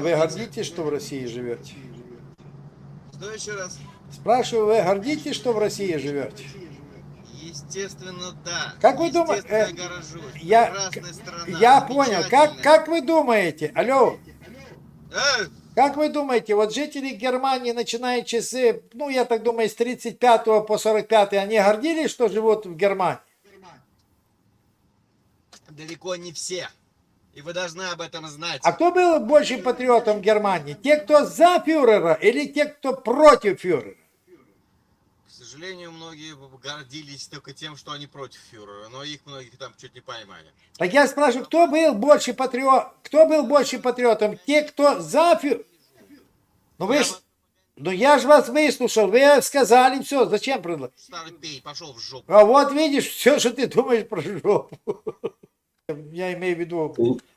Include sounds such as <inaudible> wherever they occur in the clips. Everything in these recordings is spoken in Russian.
а вы гордитесь, что в России живете? Что еще раз? Спрашиваю, вы гордитесь, что в России живете? Естественно, да. Как вы думаете, э. Я, страна. я понял. Как, как вы думаете, алло, Э, как вы думаете, вот жители Германии, начиная часы, ну, я так думаю, с 35 по 45, они гордились, что живут в Германии? далеко не все. И вы должны об этом знать. А кто был больше патриотом Германии? Те, кто за фюрера или те, кто против фюрера? К сожалению, многие гордились только тем, что они против фюрера, но их многих там чуть не поймали. Так я спрашиваю, кто был больше патриот, кто был больше патриотом? Те, кто за фюрера? Ну вы, ж- ну я же вас выслушал, вы сказали все, зачем предлагать? Старый пей, пошел в жопу. А вот видишь, все, что ты думаешь про жопу. <laughs> Я имею в виду,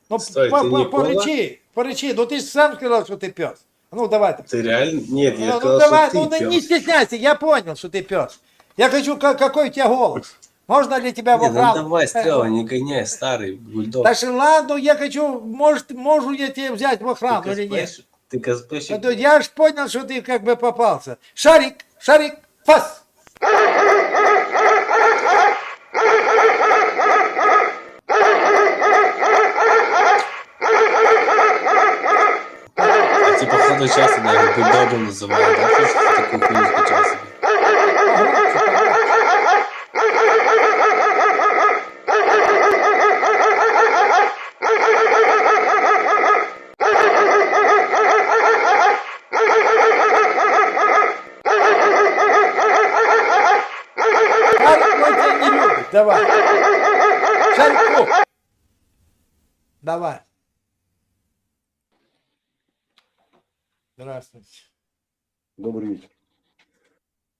ну Стой, по- ты по- не кола? порычи, порычи, ну ты же сам сказал, что ты пес. Ну давай. ты реально? Нет, я Ну, ну, сказал, давай, что ну ты да не пёс. стесняйся, я понял, что ты пес. Я хочу, как, какой у тебя голос. Можно ли тебя в Не, ну давай, Стрела, не гоняй, старый бульдог. Даже ладно, я хочу, может, могу я тебя взять в охрану ты или нет? Ты косплейщик. Я ж понял, что ты как бы попался. Шарик, шарик, фас. Часа даже бульдогом называют, да? Что ж ты такую хуйню не любит. Давай. Шарику. Давай. Здравствуйте. Добрый вечер.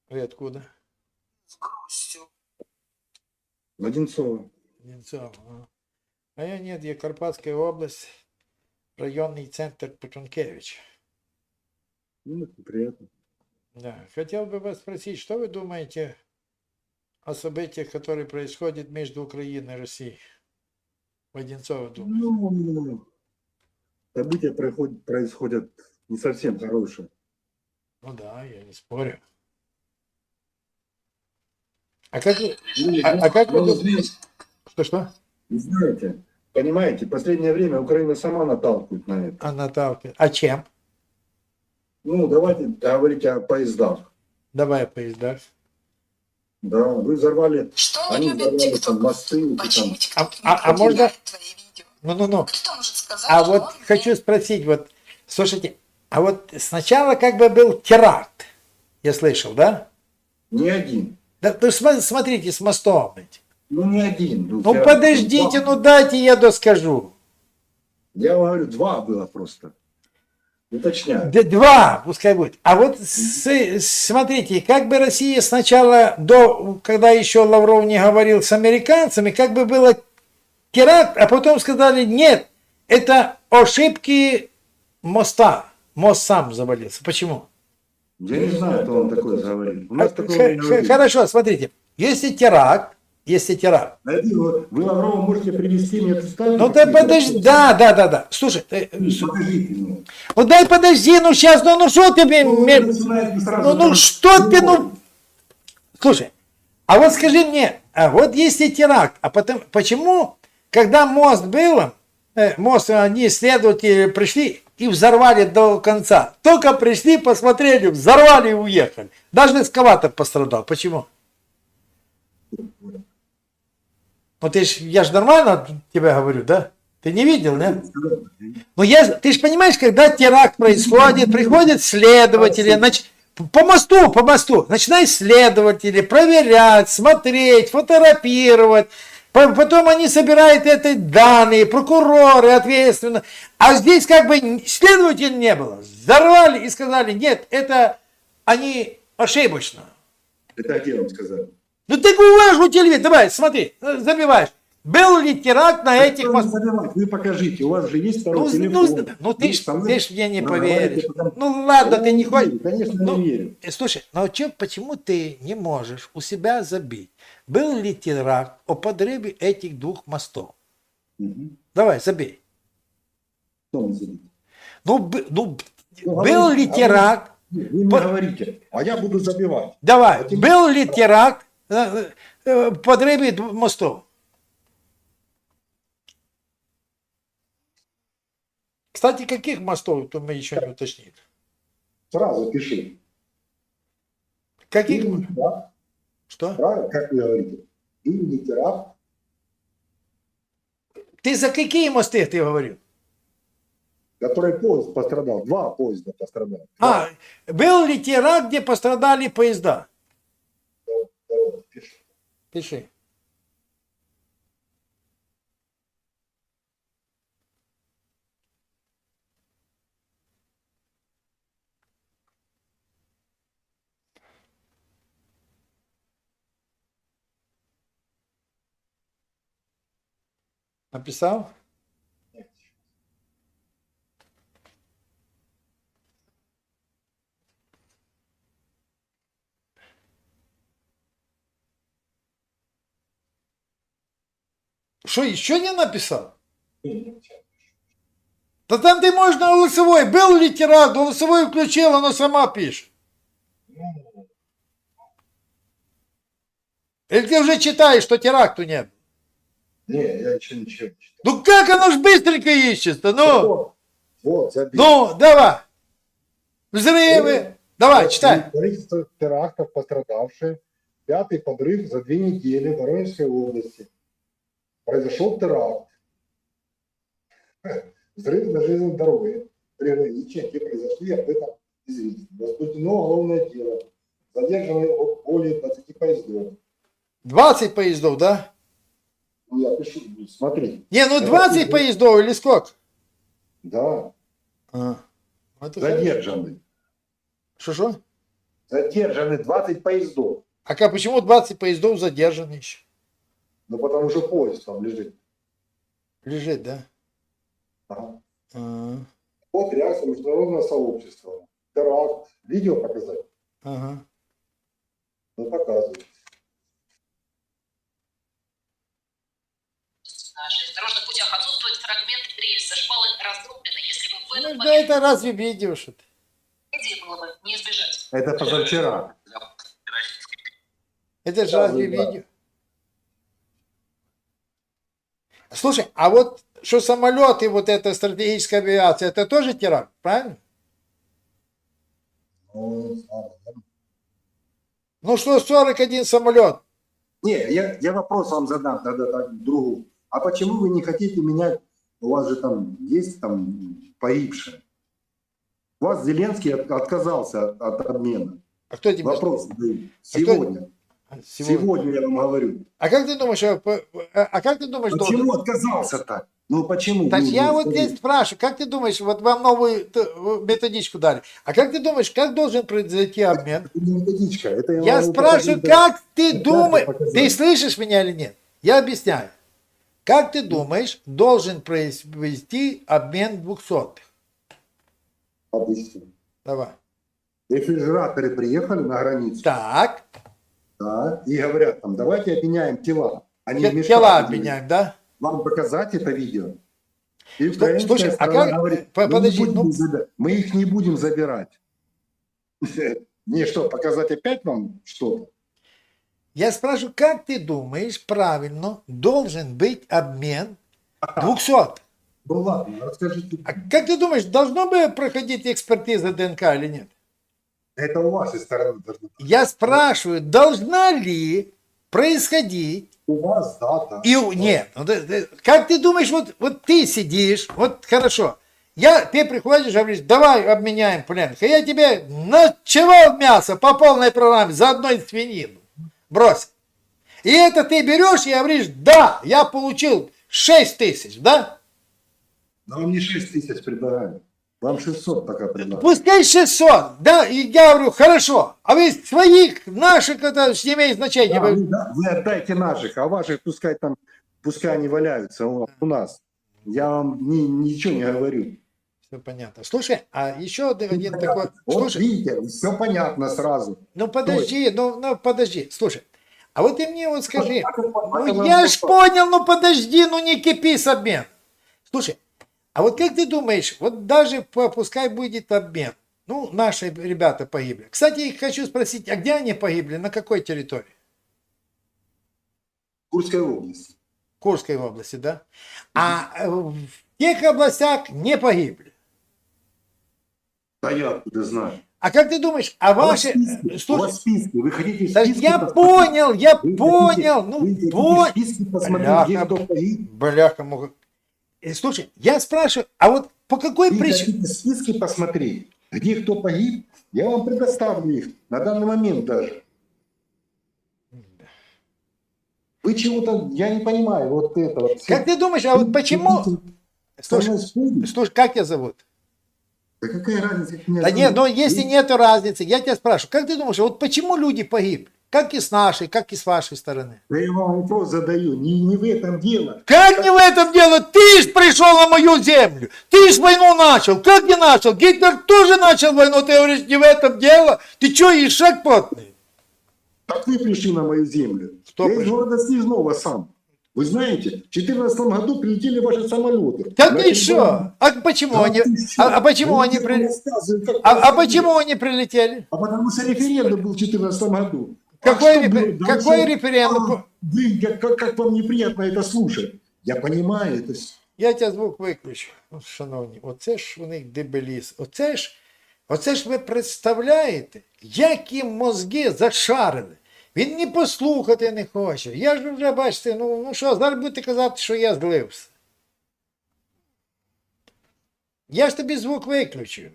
Вы откуда? Одинцово. Одинцово. А. а я нет, я Карпатская область, районный центр Путункевич. Ну, это приятно. Да. Хотел бы вас спросить, что вы думаете о событиях, которые происходят между Украиной и Россией? В Одинцово, думаю. Ну, события происходят, происходят не совсем хорошие. Ну да, я не спорю. А как вы... Ну, А- а как вы ну, думаете? Что-что? вы знаете, понимаете, в последнее время Украина сама наталкивает на это. А Наталка? А чем? Ну, давайте говорить о поездах. Давай поезда. Да, вы взорвали, Что они любят взорвали там мосты. Почему Там. А- а- а не можно- продвигает твои видео? Ну-ну-ну. Кто может сказать, А что вот он хочу спросить, вот, слушайте, а вот сначала как бы был теракт, я слышал, да? Не один. Да, то сма- смотрите, с мостом. ведь. Ну, не один. Ну я- подождите, два. ну дайте я доскажу. Я вам говорю, два было просто. Уточняю. Да два, пускай будет. А вот с- смотрите, как бы Россия сначала, до, когда еще Лавров не говорил с американцами, как бы было теракт, а потом сказали, нет, это ошибки моста. Мост сам завалился. Почему? Я не знаю, кто он такой говорит. У нас такого не. Хорошо, смотрите, если теракт, если теракт, Вы Лаврова можете привести мне представить? ну да подожди, да, да, да, да, слушай, э, Ну, с- Покажите мне. ну дай подожди, ну сейчас, ну ну что Ну, ме- вы начинаете сразу ну ну что ты, ну, слушай, а вот скажи мне, а вот если теракт, а потом, почему, когда мост был, э, мост, они, следователи пришли и взорвали до конца, только пришли, посмотрели, взорвали и уехали, даже эскаватор пострадал, почему? Ну ты ж, я же нормально тебе говорю, да? Ты не видел, нет? Ну, я, ты же понимаешь, когда теракт происходит, приходят следователи, нач- по мосту, по мосту, начинают следователи проверять, смотреть, фотографировать, потом они собирают эти данные, прокуроры ответственно. А здесь как бы следователей не было. Взорвали и сказали, нет, это они ошибочно. Это я вам сказал. Ну ты уважу телевизор, давай, смотри, э, забиваешь. Был ли теракт на этих мостах? Вы покажите, у вас же есть Ну, второй ну, телефон. ну ты ж, со мной ты ж мне не поверишь. потом- Ну ладно, ты не хочешь. Конечно, Ну, не верю. э, Слушай, ну чё, почему ты не можешь у себя забить? Был ли теракт о подрыве этих двух мостов? Мгм. Давай, забей. Что он забит? Ну, ну, Ну, был говорите, ли говорите. теракт? Вы мне По- говорите, а я буду забивать. Давай, Вот им- был ли теракт э, э, подрыве мостов? Кстати, каких мостов, то мы еще не уточнили. Сразу пиши. Каких? Или теракт, Что? правильно, как вы говорите? Или теракт, Ты за какие мосты ты говорил? который поезд пострадал. Два поезда пострадали. А, был ли теракт, где пострадали поезда? Давай, пиши. Пиши. Написал? Что, еще не написал? Да там ты можешь на голосовой. Был ли теракт, голосовой включил, оно сама пишет. Или ты уже читаешь, что теракту нет? Не, я еще ничего не читал. Ну как оно ж быстренько ищется? Ну, Вот, забей. ну, давай. Взрывы. Давай, читай. Количество терактов пострадавших. Пятый подрыв за две недели в Воронежской области. Произошел теракт. Взрыв на железной дороге. Приграничия, где произошли, об этом известно. Возбуждено уголовное дело. Задержаны о- более 20 поездов. 20 поездов, да? Ну, я пишу, ну, смотри. Не, ну 20 поездов или сколько? Да, А. Это задержаны. Что-что? Задержаны 20 поездов. А как, почему 20 поездов задержаны еще? Ну, потому что поезд там лежит. Лежит, да? Ага. А, Вот реакция международного сообщества. Теракт. Видео показать? Ага. Ну, показывай. На железнодорожных путях отсутствует фрагмент рельса. Шпалы разрублены. Если бы в Ну, да момент это разве видео что-то? трагедии было бы не избежать. Это позавчера. Это же Да, разве да. видео? Слушай, а вот что самолеты, вот эта стратегическая авиация, это тоже теракт, правильно? Ну, Ну что, 41 самолет. Не, я, я вопрос вам задам тогда так другу. А почему вы не хотите менять? У вас же там есть там погибшие. У вас Зеленский от- отказался от, от обмена. А кто тебе Вопрос задаю. А кто- Сегодня. Сегодня. Сегодня я вам говорю. А как ты думаешь, а, а а как ты думаешь, должен- Почему отказался так? Ну почему? Так Ну, я ну, вот скажите. здесь спрашиваю, как ты думаешь, вот вам новую т- методичку дали, а как ты думаешь, как должен произойти обмен? Это методичка. Это я, Я спрашиваю, как ты думаешь, ты слышишь меня или нет? Я объясняю. Как ты думаешь, должен произвести обмен двухсотых? Обычно. Давай. Рефрижераторы приехали на границу. Так, Да, и говорят там, давайте обменяем тела. Они мешают. тела обменяем, да? Вам показать это видео? И украинская слушай, а как- говорит, по- «Мы не подожди, будем ну- мы их не будем забирать. <laughs> Мне что, показать опять вам что-то? Я спрашиваю, как ты думаешь, правильно должен быть обмен двухсот? Ну ладно, расскажите. А как ты думаешь, должно бы проходить экспертиза ДНК или нет? Это у вашей стороны должно быть. Я спрашиваю, должна ли происходить У вас, да, да. и у- нет, ну, как ты думаешь, вот, вот ты сидишь, вот хорошо, я, ты приходишь, говоришь, давай обменяем пленных, а я тебе ночевал мясо по полной программе за одной свинину, брось. И это ты берешь и говоришь, да, я получил 6 тысяч, да? Но вам не 6 тысяч предлагают. Вам 600 пока предлагают. Пускай 600, да, и я говорю, хорошо, а вы своих, наших, это не имеет значения. Да, Вы- да, вы отдайте наших, а ваших пускай там, пускай они валяются у нас. Я вам ни- ничего не говорю. Все понятно. Слушай, а еще один такой... Вот Слушай, видите, все понятно сразу. ну подожди, ну, ну подожди. Слушай, А вот ты мне вот скажи, ну я вам ж понял, ну подожди, ну не кипи с обмен. Слушай, а вот как ты думаешь, вот даже пускай будет обмен, ну наши ребята погибли. Кстати, я хочу спросить, а где они погибли, на какой территории? Курской области. Курской области, да? А э, в тех областях не погибли. Да я откуда знаю. А как ты думаешь, а У вас ваши... списки, у Слушай, вас списки. Вы хотите да списки я посмотреть? понял, я Вы понял, хотите- ну вы понял. списки посмотреть, Бляха. Бляха, муха. Э, Слушай, я спрашиваю, а вот по какой Вы причине... списки посмотреть, где кто погиб? Я вам предоставлю их на данный момент даже. Вы чего-то, я не понимаю, вот это вот. Как ты думаешь, а вот почему... Слушай, Слушай, слушай, как тебя зовут? Да какая разница? меня Да нет, но если Вы- нет разницы, я тебя спрашиваю, как ты думаешь, вот почему люди погибли? Как и с нашей, как и с вашей стороны? Да я вам вопрос задаю, не, не в этом дело. Как не в этом дело? Ты ж пришел на мою землю. Ты ж войну начал. Как не начал? Гитлер тоже начал войну. Ты говоришь, не в этом дело? Ты что, ишак потный? Так вы пришли на мою землю. Кто я из пришел? города Снежного сам. Вы знаете, в 2014 году прилетели ваши самолеты. Да На ты территорию- что? А почему Да они... ты что? А, а почему Ну, они я вам при- рассказываю, как А, а происходило. почему они прилетели? А потому что референдум был в 2014 году. Какой А что рефе- было дальше? какой референдум? А, блин, как, как, как вам неприятно это слушать. Я понимаю, это с- Я тебе звук виключу, Ну, шановні. Оце ж у них дебеліс. Оце ж, оце ж ви представляєте, які мозги зашарили. Він ні послухати не хоче. Я ж вже бачите, ну, ну що, зараз будете казати, що я злився. Я ж тобі звук виключу.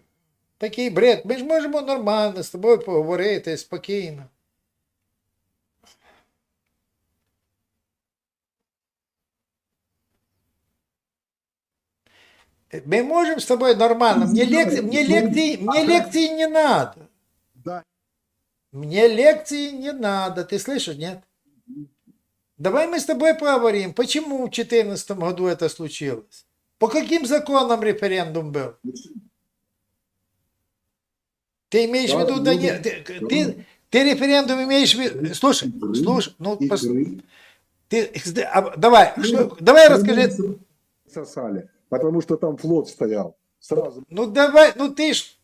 Такий бред. Ми ж можемо нормально з тобою поговорити спокійно. Мы можем с тобой нормально. Мне лекции, мне лекции, мне лекции не надо. Мне лекции не надо. Ты слышишь, нет? Давай мы с тобой поговорим, почему в 2014 году это случилось? По каким законам референдум был? Ты имеешь в Да, виду, ну, да нет, ты, ты, ты референдум имеешь в виду, слушай, слушай, ну, пос- ты, а, давай, что- давай расскажи, Сосали, потому что там флот стоял. Сразу. Ну давай, ну ты ж